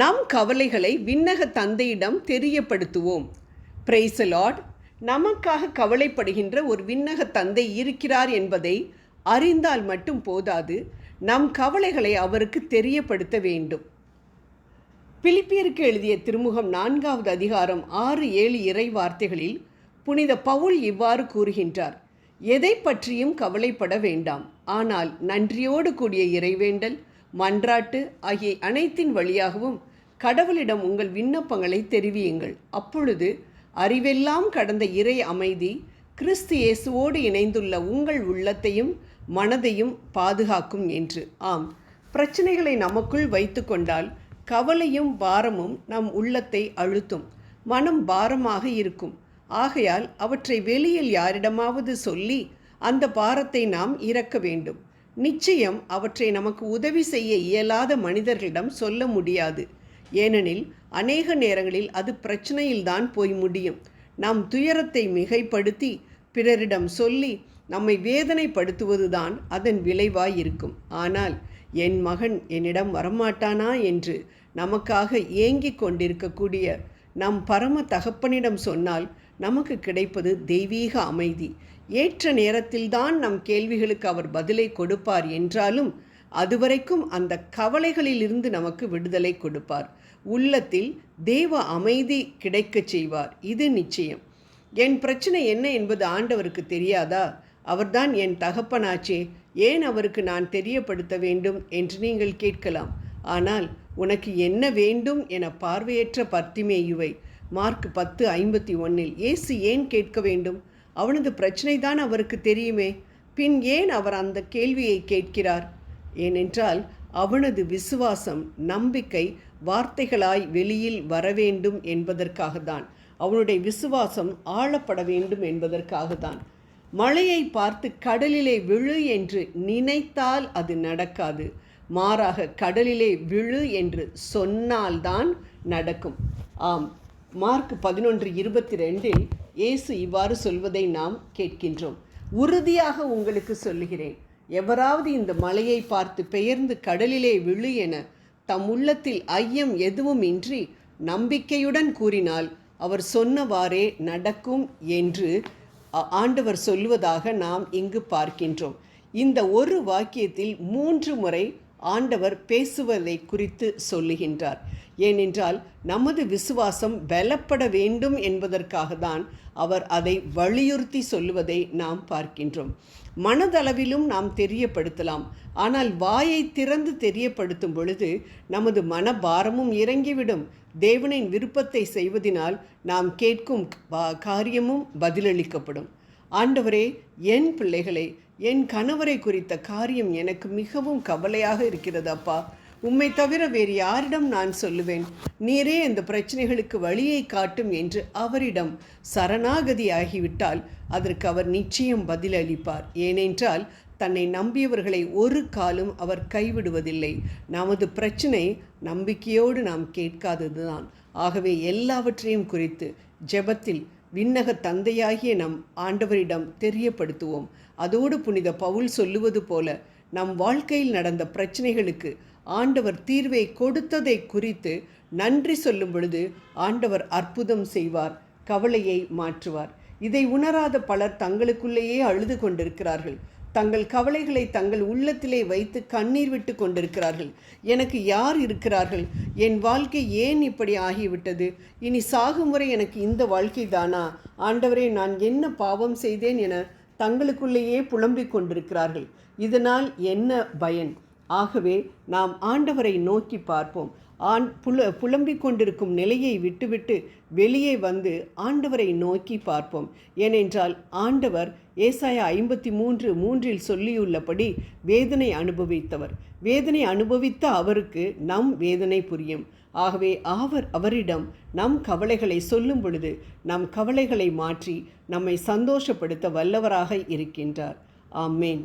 நம் கவலைகளை விண்ணக தந்தையிடம் தெரியப்படுத்துவோம். பிரைசலாட் நமக்காக கவலைப்படுகின்ற ஒரு விண்ணக தந்தை இருக்கிறார் என்பதை அறிந்தால் மட்டும் போதாது. நம் கவலைகளை அவருக்கு தெரியப்படுத்த வேண்டும். பிலிப்பியருக்கு எழுதிய திருமுகம் நான்காவது அதிகாரம் ஆறு ஏழு இறை வார்த்தைகளில் புனித பவுல் இவ்வாறு கூறுகின்றார். எதை பற்றியும் கவலைப்பட வேண்டாம். ஆனால் நன்றியோடு கூடிய இறைவேண்டல் மன்றாட்டு ஆகிய அனைத்தின் வழியாகவும் கடவுளிடம் உங்கள் விண்ணப்பங்களை தெரிவியுங்கள். அப்பொழுது அறிவெல்லாம் கடந்த இறை அமைதி கிறிஸ்து இயேசுவோடு இணைந்துள்ள உங்கள் உள்ளத்தையும் மனதையும் பாதுகாக்கும் என்று. ஆம். பிரச்சனைகளை நமக்குள் வைத்துக்கொண்டால் கவலையும் பாரமும் நம் உள்ளத்தை அழுத்தும். மனம் பாரமாக இருக்கும். ஆகையால் அவற்றை வெளியில் யாரிடமாவது சொல்லி அந்த பாரத்தை நாம் இறக்க வேண்டும். நிச்சயம் அவற்றை நமக்கு உதவி செய்ய இயலாத மனிதர்களிடம் சொல்ல முடியாது. ஏனெனில் அநேக நேரங்களில் அது பிரச்சனையில்தான் போய் முடியும். நம் துயரத்தை மிகைப்படுத்தி பிறரிடம் சொல்லி நம்மை வேதனைப்படுத்துவதுதான் அதன் விளைவாய் இருக்கும் ஆனால் என் மகன் என்னிடம் வரமாட்டானா என்று நமக்காக ஏங்கிக் கொண்டிருக்கக்கூடிய நம் பரம தகப்பனிடம் சொன்னால் நமக்கு கிடைப்பது தெய்வீக அமைதி. ஏற்ற நேரத்தில்தான் நம் கேள்விகளுக்கு அவர் பதிலை கொடுப்பார் என்றாலும் அதுவரைக்கும் அந்த கவலைகளிலிருந்து நமக்கு விடுதலை கொடுப்பார். உள்ளத்தில் தேவ அமைதி கிடைக்கச் செய்வார். இது நிச்சயம். என் பிரச்சனை என்ன என்பது ஆண்டவருக்கு தெரியாதா? அவர்தான் என் தகப்பனாச்சே. ஏன் அவருக்கு நான் தெரியப்படுத்த வேண்டும் என்று நீங்கள் கேட்கலாம். ஆனால் உனக்கு என்ன வேண்டும் என பார்வையற்ற பர்த்திமேயுவை மார்க் பத்து ஐம்பத்தி ஒன்னில் ஏசு ஏன் கேட்க வேண்டும்? அவனது பிரச்சனை தான் அவருக்கு தெரியுமே. பின் ஏன் அவர் அந்த கேள்வியை கேட்கிறார்? ஏனென்றால் அவனது விசுவாசம் நம்பிக்கை வார்த்தைகளாய் வெளியில் வரவேண்டும் என்பதற்காகத்தான். என்பதற்காக தான் அவனுடைய விசுவாசம் ஆளப்பட வேண்டும் என்பதற்காக தான் மழையை பார்த்து கடலிலே விழு என்று நினைத்தால் அது நடக்காது. மாறாக கடலிலே விழு என்று சொன்னால்தான் நடக்கும். ஆம் மார்க் பதினொன்று இருபத்தி ரெண்டில் இயேசு இவ்வாறு சொல்வதை நாம் கேட்கின்றோம். உறுதியாக உங்களுக்கு சொல்லுகிறேன். எவராவது இந்த மலையை பார்த்து பெயர்ந்து கடலிலே விழு என தம் உள்ளத்தில் ஐயம் எதுவும் இன்றி நம்பிக்கையுடன் கூறினால் அவர் சொன்னவாறே நடக்கும் என்று ஆண்டவர் சொல்வதாக நாம் இங்கு பார்க்கின்றோம். இந்த ஒரு வாக்கியத்தில் மூன்று முறை ஆண்டவர் பேசுவதை குறித்து சொல்லுகின்றார். ஏனென்றால் நமது விசுவாசம் பலப்பட வேண்டும் என்பதற்காக தான் அவர் அதை வலியுறுத்தி சொல்லுவதை நாம் பார்க்கின்றோம். மனதளவிலும் நாம் தெரியப்படுத்தலாம். ஆனால் வாயை திறந்து தெரியப்படுத்தும் பொழுது நமது மனபாரமும் இறங்கிவிடும். தேவனின் விருப்பத்தை செய்வதினால் நாம் கேட்கும் காரியமும் பதிலளிக்கப்படும். ஆண்டவரே என் பிள்ளைகளை என் கணவரை குறித்த காரியம் எனக்கு மிகவும் கவலையாக இருக்கிறது அப்பா. உம்மை தவிர வேறு யாரிடம் நான் சொல்லுவேன்? நீரே இந்த பிரச்சனைகளுக்கு வழியை காட்டும் என்று அவரிடம் சரணாகதி ஆகிவிட்டால் அதற்கு அவர் நிச்சயம் பதிலளிப்பார். ஏனென்றால் தன்னை நம்பியவர்களை ஒரு காலும் அவர் கைவிடுவதில்லை. நமது பிரச்சனை நம்பிக்கையோடு நாம் கேட்காததுதான். ஆகவே எல்லாவற்றையும் குறித்து ஜெபத்தில் விண்ணக தந்தையாகிய நம் ஆண்டவரிடம் தெரியப்படுத்துவோம். அதோடு புனித பவுல் சொல்லுவது போல நம் வாழ்க்கையில் நடந்த பிரச்சனைகளுக்கு ஆண்டவர் தீர்வை கொடுத்ததை குறித்து நன்றி சொல்லும் பொழுது ஆண்டவர் அற்புதம் செய்வார் கவலையை மாற்றுவார். இதை உணராத பலர் தங்களுக்குள்ளேயே அழுது கொண்டிருக்கிறார்கள். தங்கள் கவலைகளை தங்கள் உள்ளத்திலே வைத்து கண்ணீர் விட்டு கொண்டிருக்கிறார்கள். எனக்கு யார் இருக்கிறார்கள்? என் வாழ்க்கை ஏன் இப்படி ஆகிவிட்டது? இனி சாகும் முறை எனக்கு இந்த வாழ்க்கை தானா? ஆண்டவரே நான் என்ன பாவம் செய்தேன் என தங்களுக்குள்ளேயே புலம்பிக் கொண்டிருக்கிறார்கள். இதனால் என்ன பயன்? ஆகவே நாம் ஆண்டவரை நோக்கி பார்ப்போம். ஆண் புல புலம்பிக் கொண்டிருக்கும் நிலையை விட்டுவிட்டு வெளியே வந்து ஆண்டவரை நோக்கி பார்ப்போம். ஏனென்றால் ஆண்டவர் ஏசாயா ஐம்பத்தி மூன்று மூன்றில் சொல்லியுள்ளபடி வேதனை அனுபவித்தவர். வேதனை அனுபவித்த அவருக்கு நம் வேதனை புரியும். ஆகவே அவர் அவரிடம் நம் கவலைகளை சொல்லும் பொழுது நம் கவலைகளை மாற்றி நம்மை சந்தோஷப்படுத்த வல்லவராக இருக்கின்றார். ஆமேன்.